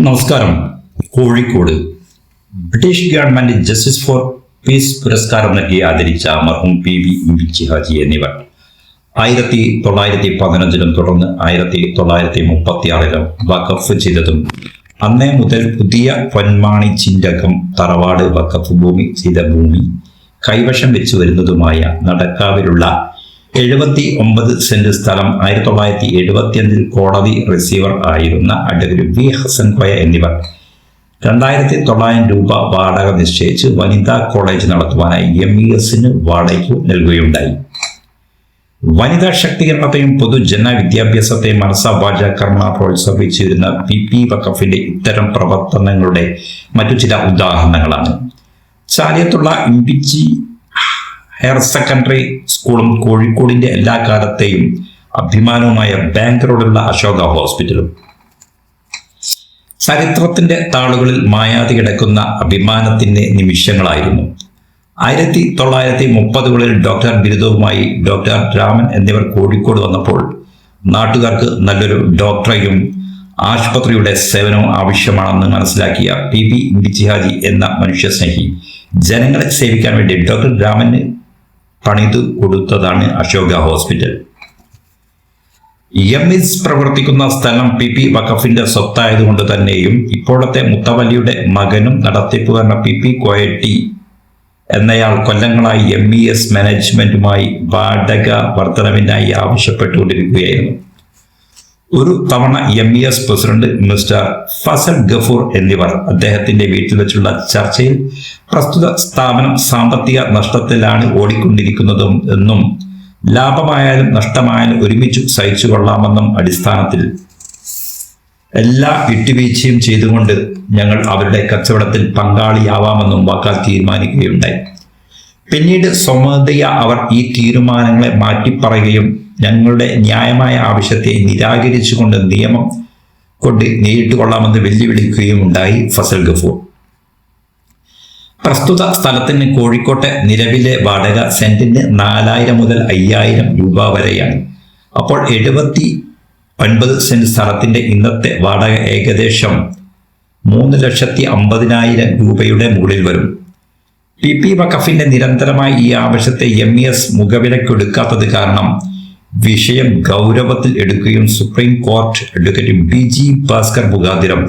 നമസ്കാരം. Kozhikode. British government justice for peace പുരസ്കാരം നൽകി ആദരിച്ച മർഹൂം പി വി ഇമ്പിച്ചി ഹാജി എന്നിവർ ആയിരത്തി തൊള്ളായിരത്തി പതിനഞ്ചിലും തുടർന്ന് ആയിരത്തി തൊള്ളായിരത്തി മുപ്പത്തി ആറിലും വഖഫ് ചെയ്തതും അന്നേ മുതൽ പുതിയ പൊന്മാണി ചിന്തകം തറവാട് വഖഫ് ഭൂമി ചെയ്ത ഭൂമി കൈവശം വെച്ചു വരുന്നതുമായ നടക്കാവിലുള്ള എഴുപത്തി ഒമ്പത് സെന്റ് സ്ഥലം ആയിരത്തി തൊള്ളായിരത്തി എഴുപത്തിയഞ്ചിൽ കോടതി റിസീവർ ആയിരുന്ന അഡ്വക്കേറ്റ് വി ഹസൻ കോയ എന്നിവർ. രണ്ടായിരത്തി തൊള്ളായിരം രൂപ വാടക നിശ്ചയിച്ച് വനിതാ കോളേജ് നടത്തുവാനായി എം ഇ എസിന് വാടകയ്ക്ക് നൽകുകയുണ്ടായി. വനിതാ ശക്തീകരണത്തെയും പൊതുജന വിദ്യാഭ്യാസത്തെയും മനസ്സാവാച കർമ്മ പ്രോത്സാഹിപ്പിച്ചിരുന്ന പി പി വഖഫിന്റെ ഇത്തരം പ്രവർത്തനങ്ങളുടെ മറ്റു ചില ഉദാഹരണങ്ങളാണ്. ചാലിയത്തുള്ള ഇമ്പിച്ചി ഹയർ സെക്കൻഡറി സ്കൂളും കോഴിക്കോടിന്റെ എല്ലാ കാലത്തെയും അഭിമാനവുമായ ബാങ്ക് റോഡുള്ള അശോക ഹോസ്പിറ്റലും. ചരിത്രത്തിന്റെ താളുകളിൽ മായാതി കിടക്കുന്ന അഭിമാനത്തിന്റെ നിമിഷങ്ങളായിരുന്നു. ആയിരത്തി തൊള്ളായിരത്തി മുപ്പതുകളിൽ ഡോക്ടർ ബിരുദവുമായി ഡോക്ടർ രാമൻ എന്നിവർ കോഴിക്കോട് വന്നപ്പോൾ നാട്ടുകാർക്ക് നല്ലൊരു ഡോക്ടറെയും ആശുപത്രിയുടെ സേവനവും ആവശ്യമാണെന്ന് മനസ്സിലാക്കിയ പി പി ബിജിഹാജി എന്ന മനുഷ്യസ്നേഹി ജനങ്ങളെ സേവിക്കാൻ വേണ്ടി ഡോക്ടർ രാമന് പണിതു കൊടുത്തതാണ് അശോക ഹോസ്പിറ്റൽ. എംഇസ് പ്രവർത്തിക്കുന്ന സ്ഥലം പി പി വഖഫിന്റെ സ്വത്തായതുകൊണ്ട് തന്നെയും ഇപ്പോഴത്തെ മുത്തവലിയുടെ മകനും നടത്തിപ്പുകാരണ പി പി കോയട്ടി എന്നയാൾ കൊല്ലങ്ങളായി എം ഇ എസ് മാനേജ്മെന്റുമായി വാടക വർധനവിനായി ആവശ്യപ്പെട്ടുകൊണ്ടിരിക്കുകയായിരുന്നു. ഒരു തവണ M E S president mister Fazal Gafoor എന്നിവർ അദ്ദേഹത്തിന്റെ വീട്ടിൽ വെച്ചുള്ള ചർച്ചയിൽ പ്രസ്തുത സ്ഥാപനം സാമ്പത്തിക നഷ്ടത്തിലാണ് ഓടിക്കൊണ്ടിരിക്കുന്നതും എന്നും ലാഭമായാലും നഷ്ടമായാലും ഒരുമിച്ച് സഹിച്ചു കൊള്ളാമെന്നും അടിസ്ഥാനത്തിൽ എല്ലാ വിട്ടുവീഴ്ചയും ചെയ്തുകൊണ്ട് ഞങ്ങൾ അവരുടെ കച്ചവടത്തിൽ പങ്കാളിയാവാമെന്നും വാക്കാൽ തീരുമാനിക്കുകയുണ്ടായി. പിന്നീട് സ്വമതയ അവർ ഈ തീരുമാനങ്ങളെ മാറ്റിപ്പറയുകയും ഞങ്ങളുടെ ന്യായമായ ആവശ്യത്തെ നിരാകരിച്ചുകൊണ്ട് നിയമം കൊണ്ട് നേരിട്ട് കൊള്ളാമെന്ന് വെല്ലുവിളിക്കുകയും ഉണ്ടായി ഫസൽ ഗഫൂർ. പ്രസ്തുത സ്ഥലത്തിന് കോഴിക്കോട്ടെ നിലവിലെ വാടക സെന്റിന് നാലായിരം മുതൽ അയ്യായിരം രൂപ വരെയാണ്. അപ്പോൾ എഴുപത്തി ഒൻപത് സെന്റ് സ്ഥലത്തിന്റെ ഇന്നത്തെ വാടക ഏകദേശം മൂന്ന് ലക്ഷത്തി അമ്പതിനായിരം രൂപയുടെ മുകളിൽ വരും. പി പി വഖഫിന്റെ നിരന്തരമായി ഈ ആവശ്യത്തെ എം ഇ എസ് മുഖവിലക്കെടുക്കാത്തത് കാരണം വിഷയം ഗൗരവത്തിൽ എടുക്കുകയും supreme court advocate B G Bhaskar മുഖാതിരം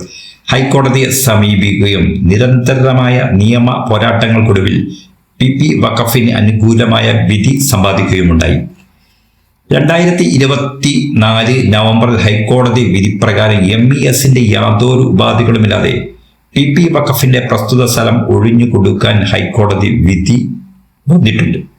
ഹൈക്കോടതിയെ സമീപിക്കുകയും നിരന്തരമായ നിയമ പോരാട്ടങ്ങൾക്കൊടുവിൽ പി പി വഖഫിന് അനുകൂലമായ വിധി സമ്പാദിക്കുകയുമുണ്ടായി. രണ്ടായിരത്തി ഇരുപത്തി നാല് നവംബറിൽ ഹൈക്കോടതി വിധിപ്രകാരം എം ഇ എസിന്റെ യാതൊരു ഉപാധികളുമില്ലാതെ പി പി വഖഫിന്റെ പ്രസ്തുത സ്ഥലം ഒഴിഞ്ഞു കൊടുക്കാൻ ഹൈക്കോടതി വിധി വന്നിട്ടുണ്ട്.